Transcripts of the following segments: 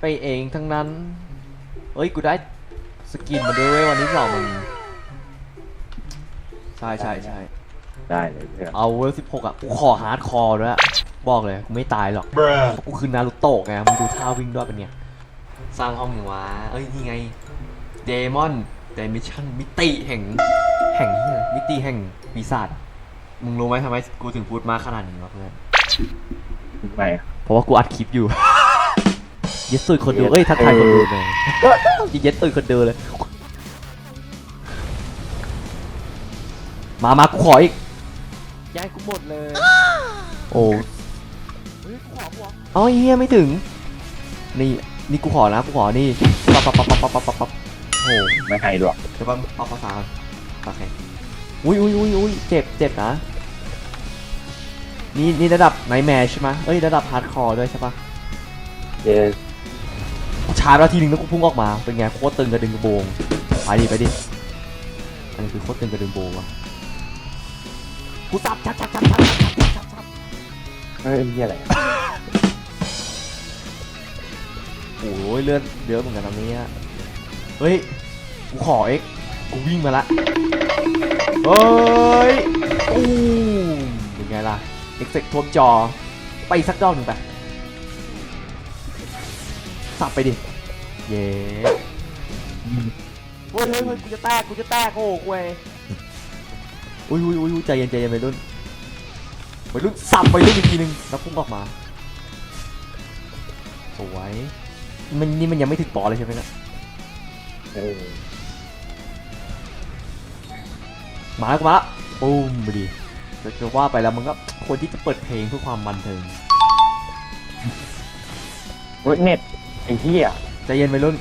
ไปเองทั้งนั้น เอ้ย กูได้สกินมาด้วยเว้ยวันที่สองมันใช่ใช่ใช่ได้เลยเพื่อนเอาเวลสิบหกอะ กูขอฮาร์ดคอร์ด้วยอะบอกเลยกูไม่ตายหรอกกูคือนารูโตะไงมึงดูท่าวิ่งด้วยเป็นเนี่ย สร้างห้องหนึ่งวะเอ้ยนี่ไงเดมอนเดมิชันมิติแห่ง แห่งเหี้ยมิติแห่งปีศาจมึงรู้ไหมทำไมกูถึงพูดมากขนาดนี้วะเพื่อนไม่อะเพราะว่ากูอัดคลิปอยู่ เย็ดตุยคนดูเอ้ยทักทายคนดูเลยเย็ดตุยคนดูเลย มามากูขออีกย้ายกูหมดเลย โอ้เฮ้ยกูขอกูขอเอาไอ้เฮียไม่ถึง นี่นี่กูขอนะกูขอนี่ปั๊บปั๊บปั๊บปั๊บปั๊บปั๊บปั๊บโอ้ไม่ให้หรอกเดี๋ยวปั๊บปั๊บภาษาโอเคอุ้ยอุ้ยอุ้ยอุ้ยเจ็บเจ็บนะนี่นี่ระดับไนแมร์ใช่ไหมเอ้ยระดับฮาร์ดคอร์ด้วยใช่ปะเยสกู ชาร์จแล้วทีนึงแล้วกูพุ่งออกมา เป็นไงโคตรตึงกระดึงกระโบง ไปดิไปดิ อันนี้คือโคตรตึงกระดึงโบงวะกูตับชับชับชับชับชับชับเฮ้ยนี่อะไรโอ้ยเลือดเยอะเหมือนกันตรงนี้เฮ้ย กูขอเอ็กกูวิ่งมาละเฮ้ยอู้เป็นไงล่ะ เอ็กเซ็กท่วมจอ ไปสักรอบหนึ่งไป สับไปดิ เย้เฮ้ยเฮ้ยเฮ้ยกูจะแตกกูจะแตกโอ้โหเว้ยอุ้ยอุ้ยอุ้ยอุ้ยใจเย็นใจเย็นไปรุ่นไปรุ่นสับไปรุ่นอีกทีนึงแล้วพุ่งออกมา สวยมันนี่มันยังไม่ถึงบอสเลยใช่ไหมเนะเออมาแล้วกูมาแล้วปุ้มไปดิจะจะว่าไปแล้วมันก็ควรที่จะเปิดเพลงเพื่อความบันเทิงเฮ้ยเน็ตไอ้เหี้ยใจเย็นไปรุ่น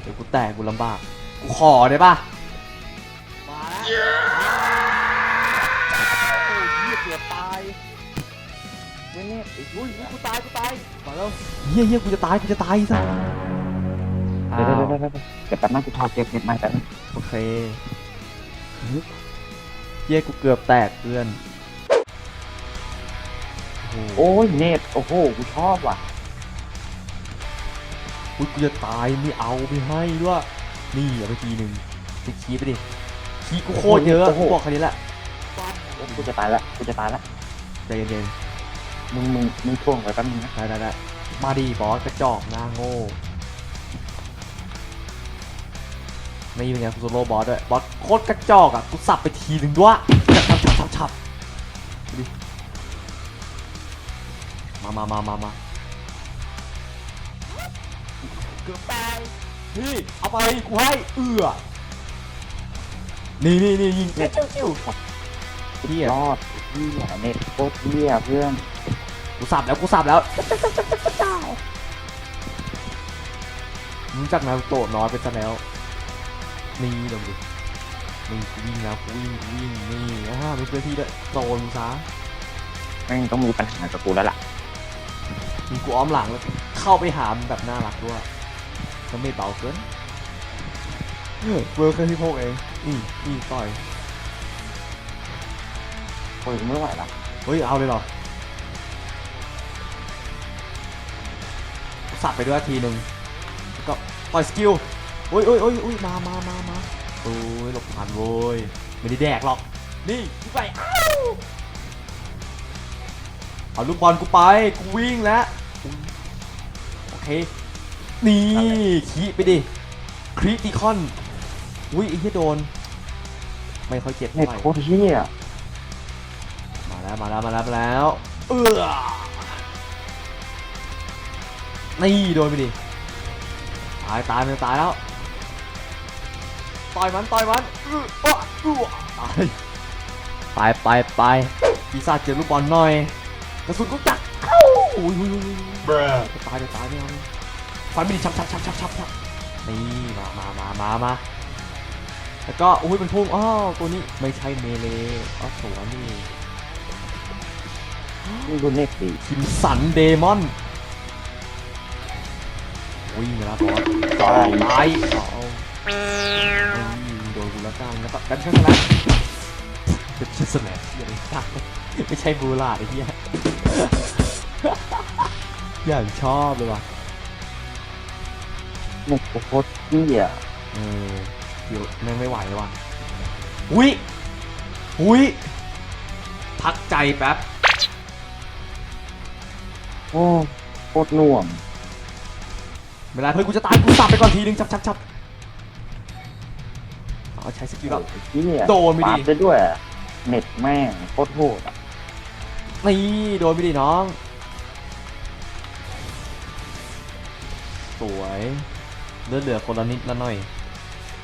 เดี๋ยวกูแตกกูลำบาก กูขอได้ปะมาแล้วโอ้ยเหี้ยเกือบตายเฮ้ยเน็ตอุ้ยกูตายกูตายมาแล้วเฮียเฮียกูจะตายกูจะตายซะเดี๋ยวเดี๋ยวเดี๋ยวเดี๋ยวเดี๋ยวแป๊บนึงกูถอดเก็บเน็ตใหม่แป๊บนึงโอเคเฮียกูเกือบแตกเพื่อนโอ้โหโอ้ยเน็ตโอ้โหกูชอบว่ะ อุ๊ยกูจะตายไม่เอาไม่ให้ด้วยนี่เอาไปทีหนึ่งติดคีย์ไปดิคีย์กูโคตรเยอะกูบอกแค่นี้แหละโอ้กูจะตายละกูจะตายละใจเย็นมึงมึงมึงท่วงไว้แป๊บนึงนะๆได้ได้ได้มาดีบอสกระจอกหน้าโง่ไม่เป็นไงกูโซโล่บอสด้วยบอสโคตรกระจอกอะกูสับไปทีหนึ่งด้วยฉับฉับฉับฉับฉับดูดิมามามามามา กือบตายนี่เอาไปกูให้เอื้อนี่นี่นี่ยิงเน็ตจิ้วเฮียยอดเหี้ยเน็ตโคตรเหี้ยเพื่อนกูสับแล้วกูสับแล้วรู้จักนารูโตะน้อยไปซะแล้วนี่ลงดินี่กูวิ่งแล้วกูวิ่งกูวิ่งนี่อ่ามีเพื่อนที่ด้วยโซนซะแม่งต้องมีปัญหากับกูแล้วล่ะมีกูอ้อมหลังแล้วเข้าไปหามันแบบน่ารักด้วย แล้วไม่เบาเกินเออเวิร์คแค่ที่พกเองนี่นี่ต่อยโอ้ยกูไม่ไหวละเฮ้ยเอาเลยเหรอสับไปด้วยทีหนึ่งแล้วก็ปล่อยสกิลโอ้ยโอ้ยโอ้ยโอ้ยมามามามาโอ้ยหลบผ่านโว้ยไม่ได้แดกหรอก นี่กูไปอ้าวเอาลูกบอลกูไป กูวิ่งแล้ว โอเค นี่ขี้ไปดิคริติคอนอุ้ยไอ้เหี้ยโดน ไม่ค่อยเจ็บเน็เท่าตไหร่โคตรเหี้ยมาแล้วมาแล้วมาแล้วมาแล้ว เออนี่โดนไปดิ ตายตายมันตายแล้ว ต่อยมันต่อยมันอื้ออ๊ะอื้อตายไปไปไปปีศาจเจอลูกบอลหน่อยกระสุนก็จักเอ้าอุ้ยอุ้ยอุ้ยอุ้ยจะตายจะตายไม่เอา ฟันไม่ดีชับชับชับชับชับชับนี่มามามามามาแล้วก็อุ้ยมันพุ่งอ้าวตัวนี้ไม่ใช่เมเลอ๋อสวนนี่นี่กูเน็ตดีคิมสันเดมอนวิ่งมาแล้วบอสตายตายเอาเฮ้ยโดนกูแล้วกันแล้วก็ดันเชิญสแลชดันเชิญสแลชเหี้ยอะไรกันไม่ใช่บูลาดไอ้เหี้ยอย่างชอบเลยว่ะ เน็ตกูโคตรเหี้ยเออเดี๋ยวแม่งไม่ไหวแล้วว่ะหุยหุยพักใจแป๊บ โอ้โคตรหน่วงเวลาเพื่อนกูจะตายกูสับไปก่อนทีนึงชับชับชับเอาใช้สกิลแล้วเหี้ยโดนไม่ดี ปาดได้ด้วย เน็ตแม่งโคตรโหดอะนี่โดนไปดิน้อง สวย เลือดเหลือคนละนิดละหน่อย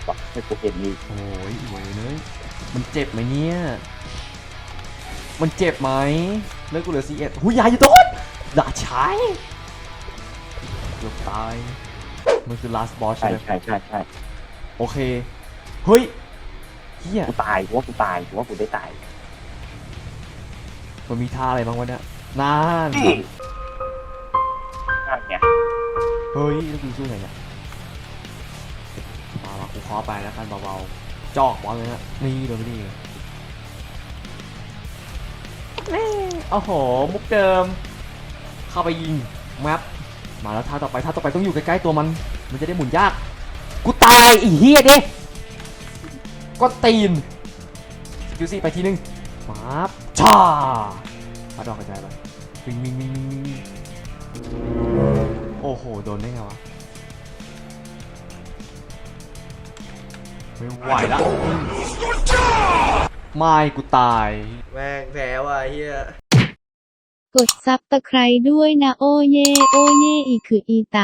บอกให้กูเห็นอีกโอ้ยโวยเนยมันเจ็บไหมเนี่ย มันเจ็บไหมเลือดกูเหลือซีเอ็ดหุยยายอยู่โดนด่าใช้เกือบตาย มันคือ last boss ใช่ใช่ไหมใช่ใช่ใช่โอเค เฮ้ยเฮียกูตายกูว่ากูตายกูว่ากูได้ตายมันมีท่าอะไรบ้างวะเนี่ยนั่นนั่นไงเฮ้ยแล้วกูสู้ไงเนี่ยมาละกู ขอไปแล้วกันเบาๆจอกบอลเลยนะนี่โดนไปดินี่โอ้โห มุกเดิม เข้าไปยิงแมปมาแล้วท่าต่อไปท่าต่อไปต้องอยู่ใกล้ๆตัวมัน มันจะได้หมุนยาก กูตายอีเฮียดิก้อนตีนสกิลซี่ไปทีนึงมาบช่าพัดออกกระจายไปวิ่งวิ่งวิ่งวิ่งโอ้โห โดนได้ไงวะ ไม่ไหวละไม่กูตาย แม่งแพ้ว่ะเฮียกดซับตะไคร้ด้วยนะ โอเย่โอเย่อีคืออีไต